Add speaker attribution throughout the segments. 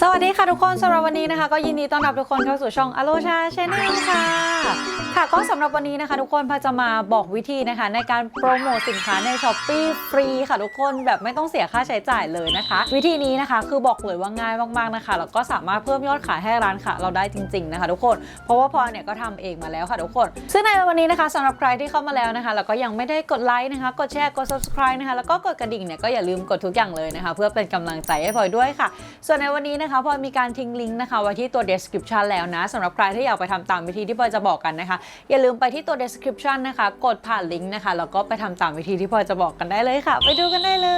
Speaker 1: สวัสดีค่ะทุกคนสำหรับวันนี้นะคะ ก็ยินดีต้อนรับทุกคนเข้าสู่ช่องอโลชาชาแนลค่ะ ค่ะก็สำหรับวันนี้นะคะ ทุกคนพาจะมาบอกวิธีนะคะ ในการโปรโมทสินค้าในช้อปปีฟรีค่ะทุกคนแบบไม่ต้องเสียค่าใช้จ่ายเลยนะคะ วิธีนี้นะคะคือบอกเลยว่าง่ายมากๆนะคะแล้วก็สามารถเพิ่มยอดขายให้ร้านค่ะ เราได้จริง ๆนะคะ ทุกคน เพราะว่าพลอเนี่ยก็ทำเองมาแล้วค่ะทุกคน ซึ่งในวันนี้นะคะสำหรับใครที่เข้ามาแล้วนะคะแล้วก็ยังไม่ได้กดไลค์นะคะ กดแชร์กด subscribe นะคะแล้วก็กดกระดิ่งเนี่ยก็อย่าลืมกดทุกอย่างเลยนะคะ เพื่อเป็นกำลังใจให้พลอยด้วยค่ะ ส่วนในวันนี้นะคะพอยมีการทิ้งลิงก์นะคะไว้ที่ตัว description แล้วนะสำหรับใครที่อยากไปทำตามวิธีที่พลอยจะบอกกันนะคะ อย่าลืมไปที่ตัว description นะคะ กดผ่านลิงก์นะคะแล้วก็ไปทำตามวิธีที่พลอยจะบอกกันได้เลยค่ะ ไปดูกันได้เล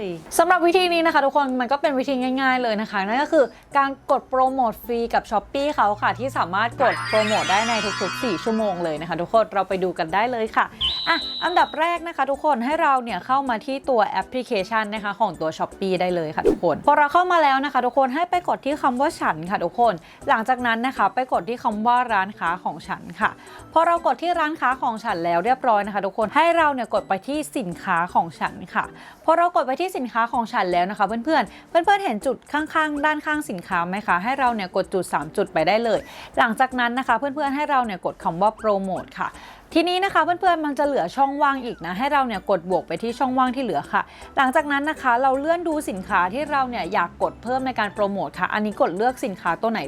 Speaker 1: ยสำหรับวิธีนี้นะคะ ทุกคนมันก็เป็นวิธีง่าย ๆ เลยนะคะนั่นก็คือการกดโปรโมทฟรีกับ s h อ p e e เขาค่ะ ที่สามารถกดโปรโมทได้ในทุกๆ 4 ชั่วโมงเลยนะคะ ทุกคนเราไปดูกันได้เลยค่ะ อะอันดับแรกนะคะทุกคนให้เราเนี่ยเข้ามาที่ตัวแอปพลิเคชันนะคะของตัว s h อ p e e ได้เลยค่ะทุกคน พอเราเข้ามาแล้วนะคะ ทุกคนให้ไปกดที่คำว่าฉันค่ะทุกคน หลังจากนั้นนะคะ ไปกดที่คำว่าร้านค้าของฉันค่ะพอเรากดที่ร้านค้าของฉันแล้วเรียบร้อยนะคะ ทุกคนให้เราเนี่ยกดไปที่สินค้าของฉันค่ะพอเรากดไปที่สินค้าของฉันแล้วนะคะ เพื่อนๆเพื่อนๆเห็นจุดข้างๆ ด้านข้างสินค้าไหมคะให้เราเนี่ยกดจุด 3 จุดไปได้เลย หลังจากนั้นนะคะ เพื่อนๆให้เราเนี่ยกดคำว่าโปรโมทค่ะ ทีนี้นะคะเพื่อนๆมันจะเหลือช่องว่างอีกนะ ให้เราเนี่ยกดบวกไปที่ช่องว่างที่เหลือค่ะ หลังจากนั้นนะคะ เราเลื่อนดูสินค้าที่เราเนี่ยอยากกดเพิ่มในการโปรโมทค่ะ อันนี้กดเลือกสินค้าตัวไหน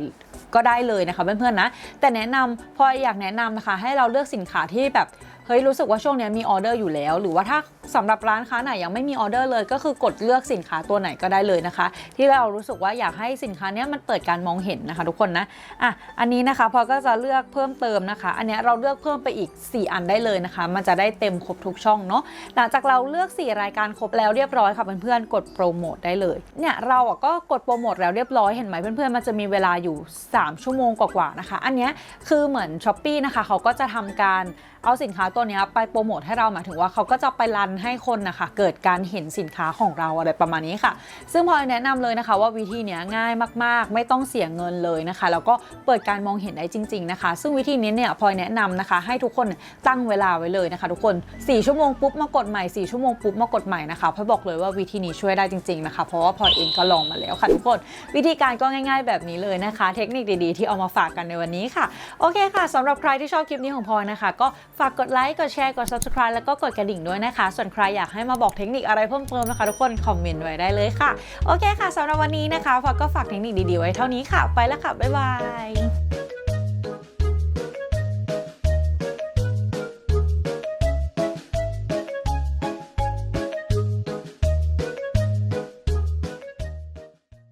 Speaker 1: ก็ได้เลยนะคะเพื่อนๆนะแต่แนะนำพออยากแนะนำนะคะ ให้เราเลือกสินค้าที่แบบเฮ้ยรู้สึกว่าช่วงนี้มีออเดอร์อยู่แล้ว หรือว่าถ้า สำหรับร้านค้าไหนยังไม่มีออเดอร์เลย ก็คือกดเลือกสินค้าตัวไหนก็ได้เลยนะคะ ที่เรารู้สึกว่าอยากให้สินค้านี้มันเปิดการมองเห็นนะคะ ทุกคนนะอะอันนี้นะคะพอก็จะเลือกเพิ่มเติมนะคะ อันนี้เราเลือกเพิ่มไปอีก 4 อันได้เลยนะคะ มันจะได้เต็มครบทุกช่องเนาะหลังจากเราเลือก 4 รายการครบแล้วเรียบร้อยค่ะเพื่อนๆกดโปรโมทได้เลยเนี่ยเราอะก็กดโปรโมทแล้วเรียบร้อยเห็นไหมเพื่อนๆมันจะมีเวลาอยู่ 3 ชั่วโมงกว่าๆนะคะ อันนี้คือเหมือน s h อ p e e นะคะเขาก็จะทำการเอาสินค้าตัวนี้ไปโปรโมทให้เราหมายถึงว่าเขาก็จะไปรันให้คนนะคะเกิดการเห็นสินค้าของเราอะไรประมาณนี้ค่ะ ซึ่งพลอยแนะนำเลยนะคะ ว่าวิธีนี้ง่ายมากๆ ไม่ต้องเสียเงินเลยนะคะ แล้วก็เปิดการมองเห็นได้จริง ๆนะคะ ซึ่งวิธีนี้เนี่ยพลอยแนะนำนะคะ ให้ทุกคนตั้งเวลาไว้เลยนะคะ ทุกคน 4 ชั่วโมงปุ๊บมากดใหม่ 4 ชั่วโมงปุ๊บมากดใหม่นะคะพลอยบอกเลยว่าวิธีนี้ช่วยได้จริงๆนะคะ เพราะว่าพลอยเองก็ลองมาแล้วค่ะทุกคนวิธีการก็ง่าย ๆ แบบนี้เลยนะคะ เทคนิคดีๆ ที่เอามาฝากกันในวันนี้ค่ะโอเคค่ะสำหรับใครที่ชอบคลิปนี้ของพลอยนะคะ ก็ฝากกดไลค์กดแชร์กด subscribe แล้วก็กดกระดิ่งด้วยนะคะส่วนใครอยากให้มาบอกเทคนิคอะไรเพิ่มเติมนะคะ ทุกคนคอมเมนต์ไว้ได้เลยค่ะ โอเคค่ะสำหรับวันนี้นะคะพลอยก็ฝากเทคนิคดีๆไว้เท่านี้ค่ะ ไปแล้วค่ะ บ๊ายบาย